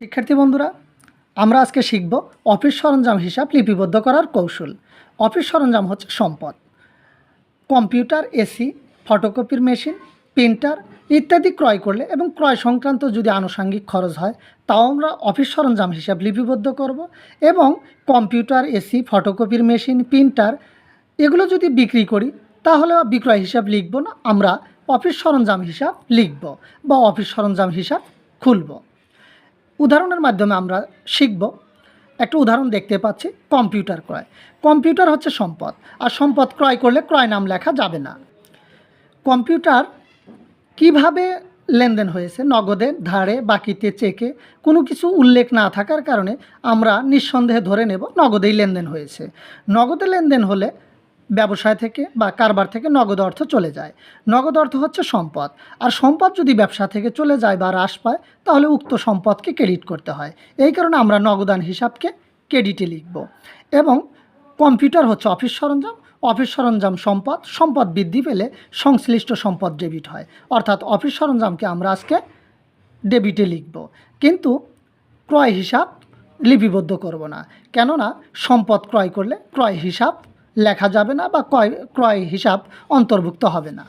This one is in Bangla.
শিক্ষার্থী বন্ধুরা, আমরা আজকে শিখব অফিস সরঞ্জাম হিসাব লিপিবদ্ধ করার কৌশল। অফিস সরঞ্জাম হচ্ছে সম্পদ। কম্পিউটার, এসি, ফটোকপির মেশিন, প্রিন্টার ইত্যাদি ক্রয় করলে এবং ক্রয় সংক্রান্ত যদি আনুষঙ্গিক খরচ হয়, তাও আমরা অফিস সরঞ্জাম হিসাব লিপিবদ্ধ করব এবং কম্পিউটার, এসি, ফটোকপির মেশিন, প্রিন্টার এগুলো যদি বিক্রি করি, তাহলে বিক্রয় হিসাব লিখব না, আমরা অফিস সরঞ্জাম হিসাব লিখব বা অফিস সরঞ্জাম হিসাব খুলব। উদাহরণের মাধ্যমে আমরা শিখব। একটা উদাহরণ দেখতে পাচ্ছি, কম্পিউটার ক্রয়। কম্পিউটার হচ্ছে সম্পদ, আর সম্পদ ক্রয় করলে ক্রয় নাম লেখা যাবে না। কম্পিউটার কীভাবে লেনদেন হয়েছে, নগদে, ধারে, বাকিতে, চেকে, কোনো কিছু উল্লেখ না থাকার কারণে আমরা নিঃসন্দেহে ধরে নেব, নগদেই লেনদেন হয়েছে। নগদে লেনদেন হলে ব্যবসায় থেকে বা কারবার থেকে নগদ অর্থ চলে যায়। নগদ অর্থ হচ্ছে সম্পদ। আর সম্পদ যদি ব্যবসা থেকে চলে যায় বা হ্রাস পায়, তাহলে উক্ত সম্পদকে ক্রেডিট করতে হয়। এই কারণে আমরা নগদান হিসাবকে ক্রেডিটে লিখব। এবং কম্পিউটার হচ্ছে অফিস সরঞ্জাম। অফিস সরঞ্জাম সম্পদ সম্পদ বৃদ্ধি পেলে সংশ্লিষ্ট সম্পদ ডেবিট হয়। অর্থাৎ অফিস সরঞ্জামকে আমরা আজকে ডেবিটে লিখব। কিন্তু ক্রয় হিসাব লিপিবদ্ধ করব না। কেননা সম্পদ ক্রয় করলে ক্রয় হিসাব লেখা যাবে না বা ক্রয় ক্রয় হিসাব অন্তর্ভুক্ত হবে না।